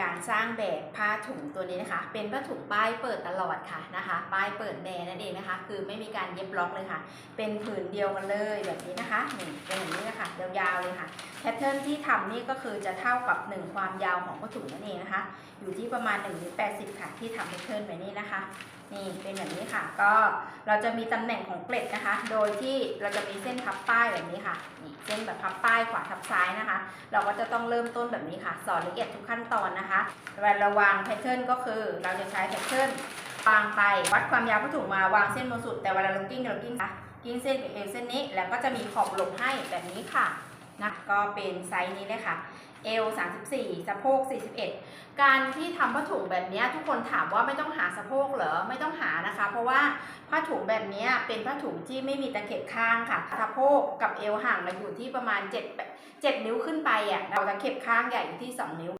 การสร้างแบบผ้าถุงตัวนี้นะคะ เป็นผ้าถุงป้ายเปิดตลอดค่ะนะคะ ป้ายเปิดแบรนด์นั่นเองนะคะ คือไม่มีการเย็บล็อกเลยค่ะ เป็นผืนเดียวกันเลยแบบนี้นะคะนี่เป็นอย่างนี้นะคะยาวๆเลยค่ะ แพทเทิร์นที่ทำนี่ก็คือจะเท่ากับ 1 ความยาวของผ้าถุงนั่นเองนะคะ อยู่ที่ประมาณ1นิ้ว80ค่ะที่ทำแพทเทิร์นแบบนี้นะคะ นี่เป็นแบบนี้ค่ะ ก็เราจะมีตำแหน่งของเกล็ดนะคะ โดยที่เราจะมีเส้นพับป้ายแบบนี้ค่ะ นี่เส้นแบบพับป้ายขวาทับซ้ายนะคะ เราก็จะต้องเริ่มต้นแบบนี้ค่ะ สอนละเอียดทุกขั้นตอนนะคะเวลาเราวางแพทเทิร์นก็คือเราจะใช้แพทเทิร์นวางไปวัดความยาวผ้าถุงมาวางเส้นบนสุด แต่เวลาเรากิ้งเรากิ้งค่ะกิ้งเส้นกับเอวเส้นนี้ แล้วก็จะมีขอบหลบให้แบบนี้ค่ะ นะก็เป็นไซส์นี้เลยค่ะเอว34สะโพก 41 การที่ทำผ้าถุงแบบนี้ทุกคนถามว่าไม่ต้องหาสะโพกเหรอไม่ต้องหานะคะ เพราะว่าผ้าถุงแบบนี้เป็นผ้าถุงที่ไม่มีตะเข็บข้างค่ะสะโพกกับเอวห่างเราอยู่ที่ประมาณ 7 7 นิ้วขึ้นไปอะเราตะเข็บข้างใหญ่อยู่ที่ 2 นิ้ว